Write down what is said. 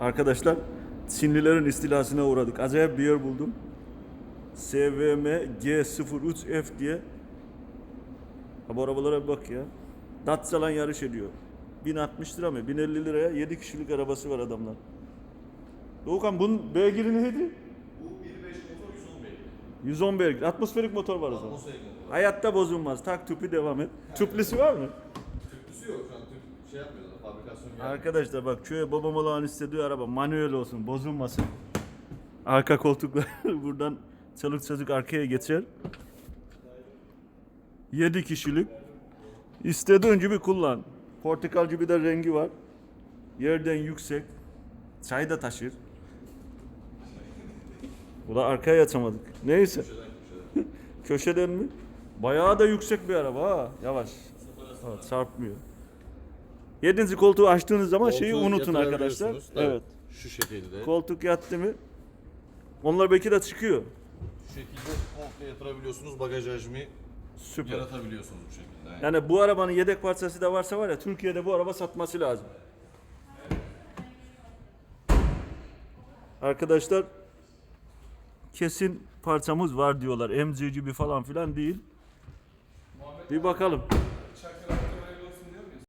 Arkadaşlar Çinlilerin istilasına uğradık. Acayip bir yer buldum. SVM G03F diye. Ha bu arabalara bir bak ya. Datça'lan yarış ediyor. 1060 lira mı? 1050 liraya 7 kişilik arabası var adamlar. Doğukan bunun beygiri neydi? Bu 1.5 motor 110 beygir. 110 beygir. Atmosferik motor var o zaman. Atmosferik motor. Hayatta bozulmaz. Tak tüpü devam et. Tüplüsü var mı? Tüplüsü yok şu an şey yapmıyorlar fabrikasyon gelmiyor. Arkadaşlar bak köye babam olan istediği araba manuel olsun bozulmasın. Arka koltuklar buradan çalık çocuk arkaya geçer. 7 kişilik. İstediğin gibi kullan. Portakal gibi de rengi var. Yerden yüksek. Çay da taşır. Bu da arkaya açamadık. Neyse. Köşeden köşeden. Köşeden mi? Bayağı da yüksek bir araba ha. Yavaş. Ha, çarpmıyor. Yedinci koltuğu açtığınız zaman şeyi Koltuğu unutun arkadaşlar. yatırabiliyorsunuz. Tabii. Evet. Şu şekilde. Koltuk yattı mı? Onlar belki de çıkıyor. Şu şekilde komple yatırabiliyorsunuz. Bagaj hacmi Süper. yaratabiliyorsunuz bu şekilde. Yani. Yani bu arabanın yedek parçası da varsa var ya Türkiye'de bu araba satması lazım. Arkadaşlar kesin parçamız var diyorlar. MG gibi falan filan değil. Bir bakalım. Çakır